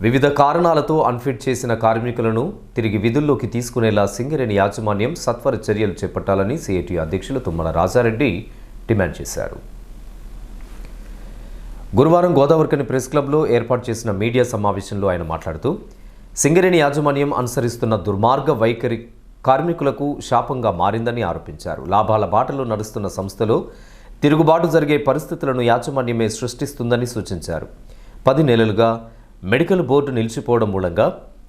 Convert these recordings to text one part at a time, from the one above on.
వివిధ కారణాలతో అన్ఫిట్ చేసిన కార్మికులను తిరిగి విధుల్లోకి తీసుకునేలా సింగరేణి యాజమాన్యం సత్వర చర్యలు చేపట్టాలని సిఐటి అధ్యక్షులు తుమ్మల రాజారెడ్డి డిమాండ్ చేశారు. గురువారం గోదావరికని ప్రెస్ క్లబ్లో ఏర్పాటు చేసిన మీడియా సమావేశంలో ఆయన మాట్లాడుతూ సింగరేణి యాజమాన్యం అనుసరిస్తున్న దుర్మార్గ వైఖరి కార్మికులకు శాపంగా మారిందని ఆరోపించారు. లాభాల బాటలో నడుస్తున్న సంస్థలో తిరుగుబాటు జరిగే పరిస్థితులను యాజమాన్యమే సృష్టిస్తుందని సూచించారు. పది నెలలుగా మెడికల్ బోర్డు నిలిచిపోవడం మూలంగా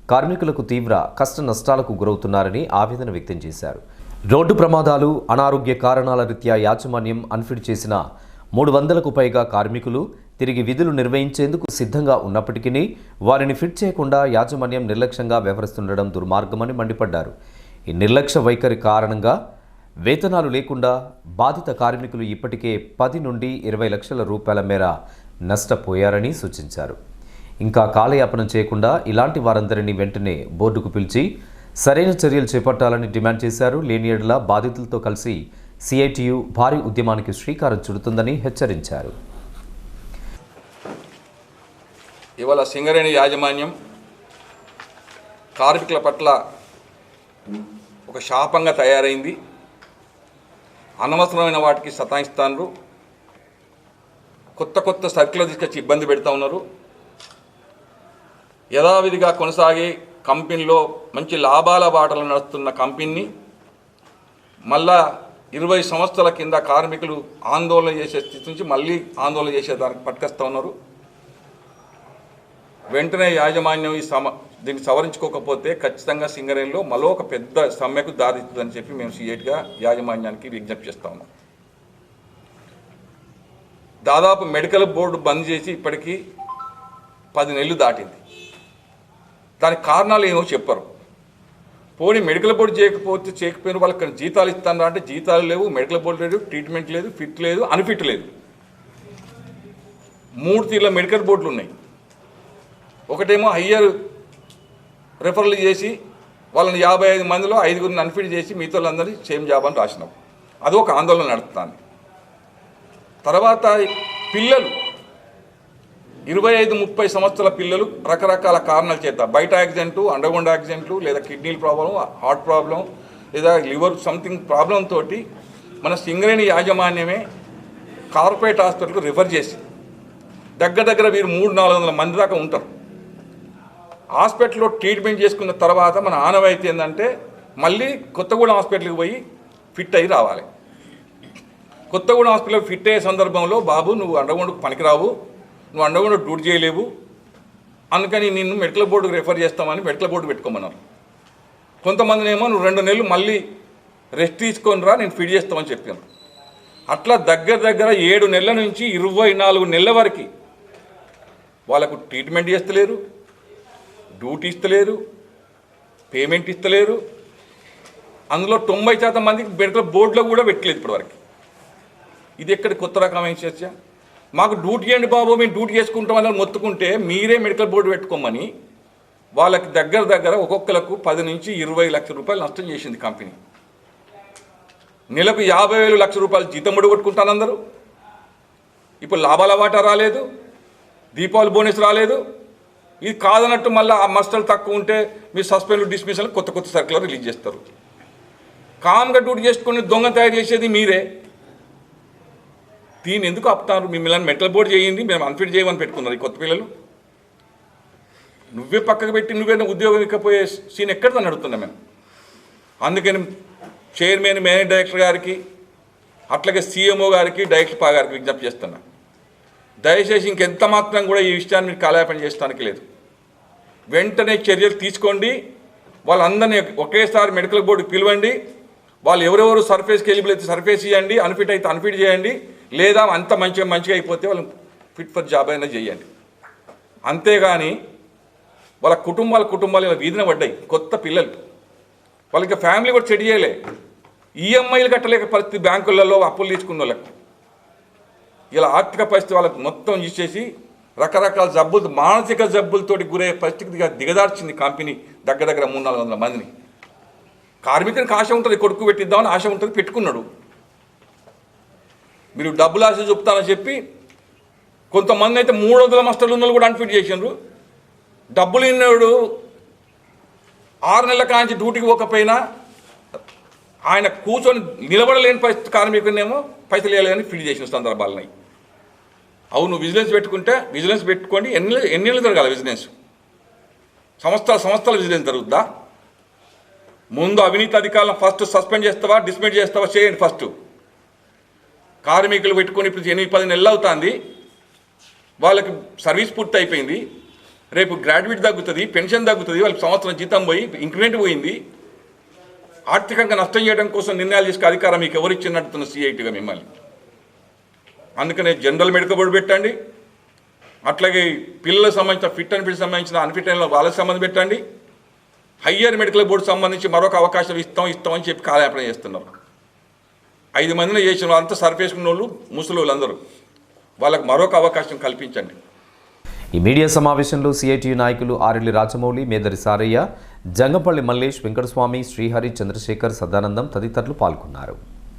కార్మికులకు తీవ్ర కష్ట నష్టాలకు గురవుతున్నారని ఆవేదన వ్యక్తం చేశారు. రోడ్డు ప్రమాదాలు అనారోగ్య కారణాల రీత్యా యాజమాన్యం అన్ఫిట్ చేసిన మూడు వందలకు పైగా కార్మికులు తిరిగి విధులు నిర్వహించేందుకు సిద్ధంగా ఉన్నప్పటికీ వారిని ఫిట్ చేయకుండా యాజమాన్యం నిర్లక్ష్యంగా వ్యవహరిస్తుండడం దుర్మార్గమని మండిపడ్డారు. ఈ నిర్లక్ష్య వైఖరి కారణంగా వేతనాలు లేకుండా బాధిత కార్మికులు ఇప్పటికే పది నుండి ఇరవై లక్షల రూపాయల మేర నష్టపోయారని సూచించారు. ఇంకా కాలయాపన చేయకుండా ఇలాంటి వారందరినీ వెంటనే బోర్డుకు పిలిచి సరైన చర్యలు చేపట్టాలని డిమాండ్ చేశారు. లేనియడ్ల బాధితులతో కలిసి సిఐటియు భారీ ఉద్యమానికి శ్రీకారం చుడుతుందని హెచ్చరించారు. ఇవాళ సింగరేణి యాజమాన్యం కార్మికుల పట్ల ఒక శాపంగా తయారైంది. అనవసరమైన వాటికి సతాయిస్తాను కొత్త కొత్త సర్కులు తీసుకొచ్చి ఇబ్బంది పెడతా ఉన్నారు. యథావిధిగా కొనసాగే కంపెనీలో మంచి లాభాల బాటలు నడుస్తున్న కంపెనీని మళ్ళా ఇరవై సంవత్సరాల కింద కార్మికులు ఆందోళన చేసే స్థితి నుంచి మళ్ళీ ఆందోళన చేసేదానికి పట్టుకొస్తూ ఉన్నారు. వెంటనే యాజమాన్యం ఈ సమ దీన్ని సవరించుకోకపోతే ఖచ్చితంగా సింగరేణిలో మరో ఒక పెద్ద సమ్మెకు దారిస్తుందని చెప్పి మేము సీఎట్గా యాజమాన్యానికి విజ్ఞప్తి చేస్తా ఉన్నాం. దాదాపు మెడికల్ బోర్డు బంద్ చేసి ఇప్పటికీ పది నెలలు దాటింది. దానికి కారణాలు ఏమో చెప్పరు. పోనీ మెడికల్ బోర్డు చేయకపోతే చేయకపోయిన వాళ్ళకి జీతాలు ఇస్తాను అంటే జీతాలు లేవు మెడికల్ బోర్డు లేదు ట్రీట్మెంట్ లేదు ఫిట్ లేదు అన్ఫిట్ లేదు. మూడు తీర్ల మెడికల్ బోర్డులు ఉన్నాయి. ఒకటేమో హయ్యర్ రెఫరల్ చేసి వాళ్ళని యాభై ఐదు మందిలో ఐదుగురిని అన్ఫిట్ చేసి మిగతా వాళ్ళందరినీ సేమ్ జాబ్ అని రాసినాం. అది ఒక ఆందోళన నడుపుతాను తర్వాత పిల్లలు ఇరవై ఐదు ముప్పై సంవత్సరాల పిల్లలు రకరకాల కారణాల చేత బయట యాక్సిడెంట్ అండర్గ్రౌండ్ యాక్సిడెంట్లు లేదా కిడ్నీల ప్రాబ్లం హార్ట్ ప్రాబ్లం లేదా లివర్ సంథింగ్ ప్రాబ్లం తోటి మన సింగరేణి యాజమాన్యమే కార్పొరేట్ హాస్పిటల్కు రిఫర్ చేసి దగ్గర దగ్గర వీరు మూడు నాలుగు వందల మంది దాకా ఉంటారు. హాస్పిటల్లో ట్రీట్మెంట్ చేసుకున్న తర్వాత మన ఆనవాయితీ ఏంటంటే మళ్ళీ కొత్తగూడెం హాస్పిటల్కి పోయి ఫిట్ అయ్యి రావాలి. కొత్తగూడెం హాస్పిటల్ ఫిట్ అయ్యే సందర్భంలో బాబు నువ్వు అండర్గ్రౌండ్కి పనికిరావు. నువ్వు అండర్గ్రౌండ్ డ్యూటీ చేయలేవు. అందుకని నిన్ను మెడికల్ బోర్డుకు రెఫర్ చేస్తామని మెడికల్ బోర్డు పెట్టుకోమన్నారు. కొంతమందినేమో నువ్వు రెండు నెలలు మళ్ళీ రెస్ట్ తీసుకొని రా నేను ఫిట్ చేస్తామని చెప్పాను అట్లా దగ్గర దగ్గర ఏడు నెలల నుంచి ఇరవై నాలుగు నెలల వరకు వాళ్ళకు ట్రీట్మెంట్ చేస్తలేరు డ్యూటీ ఇస్తలేరు పేమెంట్ ఇస్తలేరు. అందులో తొంభై శాతం మందికి మెడికల్ బోర్డులో కూడా పెట్టలేదు ఇప్పటివరకు. ఇది ఎక్కడ కొత్త రకమైన చర్చ? మాకు డ్యూటీ చేయండి బాబు మేము డ్యూటీ చేసుకుంటామని మొత్తుకుంటే మీరే మెడికల్ బోర్డు పెట్టుకోమని వాళ్ళకి దగ్గర దగ్గర ఒక్కొక్కలకు పది నుంచి ఇరవై లక్షల రూపాయలు నష్టం చేసింది కంపెనీ. నెలకు యాభై వేలు లక్ష రూపాయలు జీతం కొట్టుకుంటాను అందరూ. ఇప్పుడు లాభాల వాటా రాలేదు దీపావళి బోనస్ రాలేదు. ఇది కాదన్నట్టు మళ్ళీ ఆ మస్టర్లు తక్కువ ఉంటే మీ సస్పెండ్ డిస్మిషన్ కొత్త కొత్త సర్కులర్ రిలీజ్ చేస్తారు. కామ్గా డ్యూటీ చేసుకుని దొంగ తయారు చేసేది మీరే. దీన్ని ఎందుకు ఆపుతారు? మిమ్మల్ని మెంటల్ బోర్డు చేయండి మేము అన్ఫిట్ చేయమని పెట్టుకున్నారు ఈ కొత్త పిల్లలు. నువ్వే పక్కకు పెట్టి నువ్వే ఉద్యోగం ఇకపోయే సీన్ ఎక్కడిదని అడుగుతున్నా మేము. అందుకని చైర్మన్ మేనేజ్ డైరెక్టర్ గారికి అట్లాగే సీఎంఓ గారికి డైరెక్టర్ పా గారికి విజ్ఞప్తి చేస్తున్నా. దయచేసి ఇంకెంత మాత్రం కూడా ఈ విషయాన్ని మీరు కాలాపన చేయడానికి లేదు. వెంటనే చర్యలు తీసుకోండి. వాళ్ళందరినీ ఒకేసారి మెడికల్ బోర్డుకి పిలవండి. వాళ్ళు ఎవరెవరు సర్ఫేస్కి ఎలిబుల్ అయితే సర్ఫేస్ చేయండి అన్ఫిట్ అయితే అన్ఫిట్ చేయండి. లేదా అంత మంచిగా మంచిగా అయిపోతే వాళ్ళు ఫిట్ ఫర్ జాబ్ అయినా చేయండి. అంతేగాని వాళ్ళ కుటుంబాల కుటుంబాలు ఇలా వీధిన పడ్డాయి కొత్త పిల్లలు. వాళ్ళకి ఫ్యామిలీ కూడా సెట్ చేయలే. ఈఎంఐలు కట్టలేక పరిస్థితి బ్యాంకులలో అప్పులు తీసుకున్న వాళ్ళకి ఇలా ఆర్థిక పరిస్థితి వాళ్ళకి మొత్తం ఇచ్చేసి రకరకాల జబ్బులు మానసిక జబ్బులతోటి గురయ్యే పరిస్థితిగా దిగదార్చింది కంపెనీ దగ్గర దగ్గర మూడు నాలుగు వందల మందిని. కార్మికునికి ఆశ ఉంటుంది కొడుకు పెట్టిద్దామని ఆశ ఉంటుంది పెట్టుకున్నాడు. మీరు డబ్బులు ఆశ చూపుతారని చెప్పి కొంతమంది అయితే మూడు వందల మస్టర్లు ఉన్న కూడా అన్ఫిట్ చేసిండ్రు. డబ్బులు ఇన్నాడు ఆరు నెలల కాంచి డ్యూటీకి పోకపోయినా ఆయన కూర్చొని నిలబడలేని పరిస్థితి కార్మికునేమో పైసలు వేయాలని ఫీల్ చేసిన సందర్భాలున్నాయి. అవును విజిలెన్స్ పెట్టుకుంటే విజిలెన్స్ పెట్టుకోండి. ఎన్ని ఎన్ని నెలలు జరగాలి విజిలెన్స్ సంస్థల సంస్థల విజిలెన్స్ జరుగుద్దా? ముందు అవినీతి అధికారులను ఫస్ట్ సస్పెండ్ చేస్తావా? డిస్మిట్ చేస్తావా? చేయండి ఫస్ట్ కార్మికులు పెట్టుకొని ఇప్పుడు ఎనిమిది పది నెలలు అవుతుంది. వాళ్ళకి సర్వీస్ పూర్తి అయిపోయింది. రేపు గ్రాడ్యుయేట్ తగ్గుతుంది పెన్షన్ తగ్గుతుంది వాళ్ళకి సంవత్సరం జీతం పోయి ఇంక్రిమెంట్ పోయింది. ఆర్థికంగా నష్టం చేయడం కోసం నిర్ణయాలు తీసుకు అధికారం మీకు ఎవరు ఇచ్చినట్టున్న సిఐటిగా మిమ్మల్ని? అందుకనే జనరల్ మెడికల్ బోర్డు పెట్టండి. అట్లాగే పిల్లలకు సంబంధించిన ఫిట్ అండ్ ఫిట్ సంబంధించిన అన్ఫిట్ అయిన వాళ్ళకి సంబంధం పెట్టండి. హయ్యర్ మెడికల్ బోర్డు సంబంధించి మరొక అవకాశం ఇస్తాం ఇస్తాం అని చెప్పి కాలయాపన చేస్తున్నారు. ఐదు మందిని చేసిన వాళ్ళంతా సర్పేసుకున్న వాళ్ళు ముసలి వాళ్ళందరూ వాళ్ళకు మరొక అవకాశం కల్పించండి. ఈ మీడియా సమావేశంలో సిఐటియు నాయకులు ఆరెల్లి రాజమౌళి మేదరి సారయ్య జంగపల్లి మల్లేష్ వెంకటస్వామి శ్రీహరి చంద్రశేఖర్ సదానందం తదితరులు పాల్గొన్నారు.